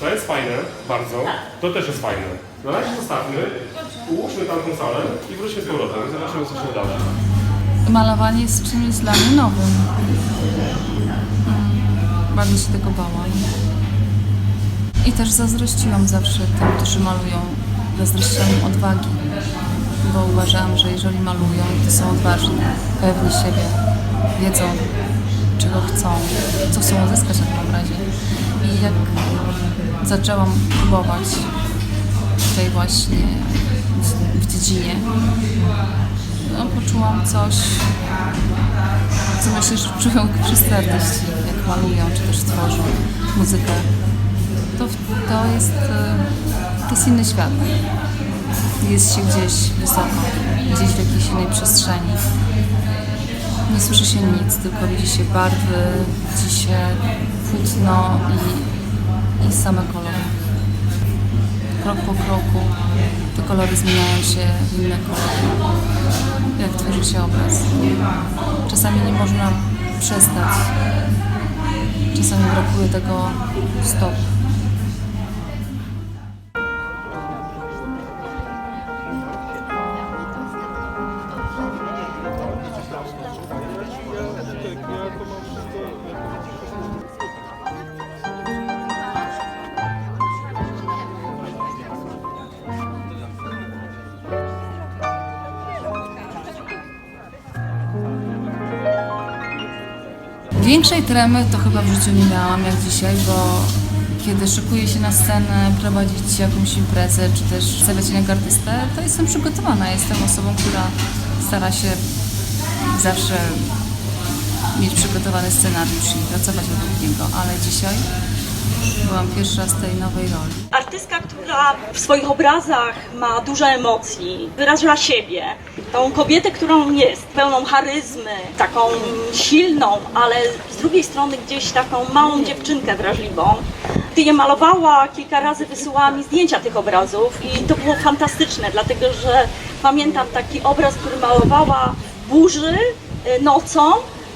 To jest fajne, bardzo. To też jest fajne. Na razie zostawmy, ułóżmy tamtą salę i wróćmy z powrotem. Zobaczymy, co się wydarzy. Malowanie jest czymś dla mnie nowym. Mm, Bardzo się tego bałam. I też zazdrościłam zawsze tym, którzy malują. Zazdrościłam odwagi, bo uważałam, że jeżeli malują, to są odważni, pewni siebie, wiedzą, czego chcą, co chcą uzyskać na tym obrazie. I jak zaczęłam próbować tej właśnie w dziedzinie, no, poczułam coś, co myślę, że czują wszyscy artyści, jak malują, czy też tworzą muzykę. To, to, jest, e, to jest inny świat. Jest się gdzieś wysoko, gdzieś w jakiejś innej przestrzeni. Nie słyszy się nic, tylko widzi się barwy, widzi się płótno i, i same kolory krok po kroku te kolory zmieniają się w inne kolory. Jak tworzy się obraz. Czasami nie można przestać. Czasami brakuje tego stop. Większej tremy to chyba w życiu nie miałam jak dzisiaj, bo kiedy szykuję się na scenę, prowadzić jakąś imprezę, czy też stawiać jako artystę, to jestem przygotowana. Jestem osobą, która stara się zawsze mieć przygotowany scenariusz i pracować według niego, ale dzisiaj byłam pierwszy raz w tej nowej roli. Artystka, która w swoich obrazach ma dużo emocji, wyraża siebie. Tą kobietę, którą jest, pełną charyzmy, taką silną, ale z drugiej strony gdzieś taką małą dziewczynkę wrażliwą. Gdy je malowała, kilka razy wysyłała mi zdjęcia tych obrazów i to było fantastyczne, dlatego że pamiętam taki obraz, który malowała w burzy y, nocą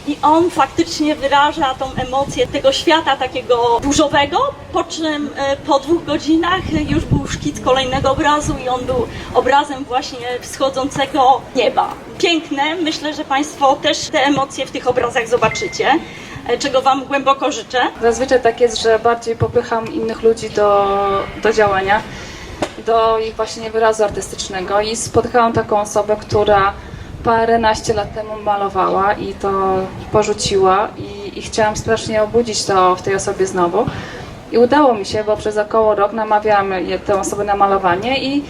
i on faktycznie wyraża tą emocję tego świata takiego burzowego, po czym e, po dwóch godzinach już był szkic kolejnego obrazu i on był obrazem właśnie wschodzącego nieba. Piękne, myślę, że Państwo też te emocje w tych obrazach zobaczycie, e, czego Wam głęboko życzę. Zazwyczaj tak jest, że bardziej popycham innych ludzi do, do działania, do ich właśnie wyrazu artystycznego i spotkałam taką osobę, która paręnaście lat temu malowała i to porzuciła i, i chciałam strasznie obudzić to w tej osobie znowu. I udało mi się, bo przez około rok namawiałam tę osobę na malowanie i,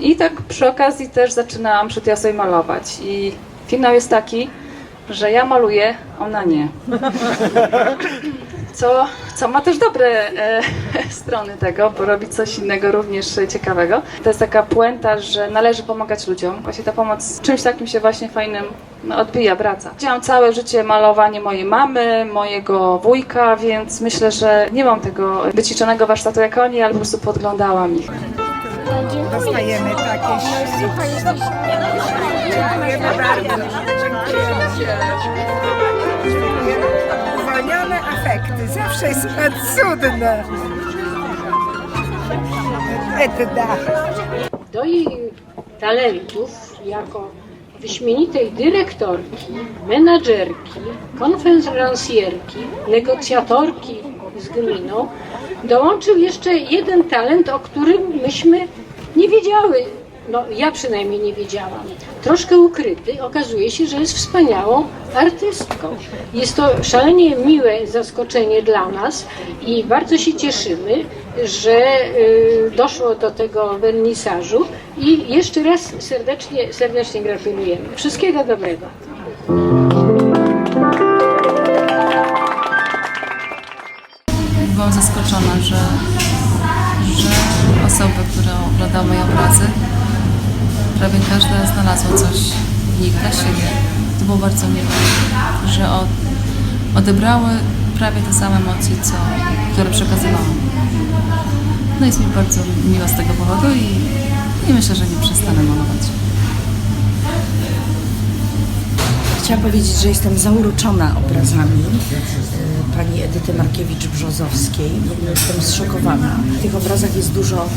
i tak przy okazji też zaczynałam przy tej osobie malować. I finał jest taki, że ja maluję, ona nie co, co ma też dobre e, strony tego, bo robi coś innego również ciekawego. To jest taka puenta, że należy pomagać ludziom. Właśnie ta pomoc czymś takim się właśnie fajnym no, odbija, wraca. Widziałam całe życie malowanie mojej mamy, mojego wujka, więc myślę, że nie mam tego wyćwiczonego warsztatu jak oni, ale po prostu podglądałam ich. dostajemy takie Dziękujemy bardzo. Dziękujemy. Afekty. Zawsze jest pan cudne. Edda. do jej talentów jako wyśmienitej dyrektorki, menadżerki, konferencjerki, negocjatorki z gminą dołączył jeszcze jeden talent, o którym myśmy nie wiedziały. No, ja przynajmniej nie wiedziałam. Troszkę ukryty, okazuje się, że jest wspaniałą artystką. Jest to szalenie miłe zaskoczenie dla nas i bardzo się cieszymy, że y, doszło do tego wernisażu i jeszcze raz serdecznie, serdecznie gratulujemy. Wszystkiego dobrego. Prawie każda znalazła coś w nich dla siebie. To było bardzo miłe, że od, odebrały prawie te same emocje, co, które przekazywałam. No jest mi bardzo miło z tego powodu i, i myślę, że nie przestanę malować. Chciałam powiedzieć, że jestem zauroczona obrazami e, pani Edyty Markiewicz-Brzozowskiej. Jestem zszokowana. W tych obrazach jest dużo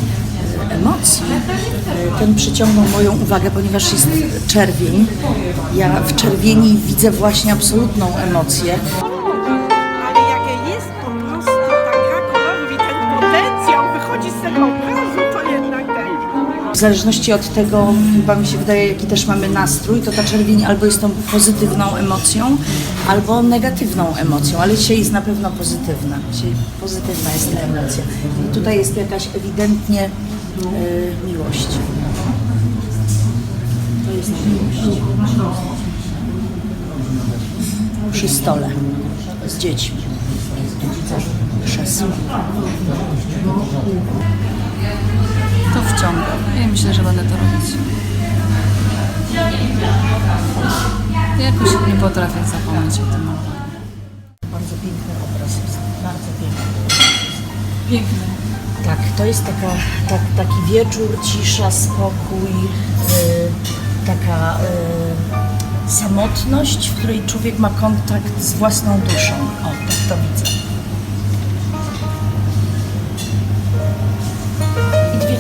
e, emocji. E, Ten przyciągnął moją uwagę, ponieważ jest czerwień. Ja w czerwieni widzę właśnie absolutną emocję. Zależności od tego, chyba mi się wydaje, jaki też mamy nastrój, to ta czerwień albo jest tą pozytywną emocją, albo negatywną emocją, ale dzisiaj jest na pewno pozytywna. Dzisiaj pozytywna jest ta emocja. I tutaj jest jakaś ewidentnie y, miłość. To jest miłość. Przy stole z dziećmi. Krzesło. Wciąga. Ja myślę, że będę to robić. Ja jakoś nie potrafię zapomnieć o tym. Bardzo piękny obraz jest. Bardzo piękny. Piękny. Tak, to jest taka, tak, taki wieczór, cisza, spokój, y, taka y, samotność, w której człowiek ma kontakt z własną duszą. O, tak to widzę.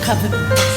Cover.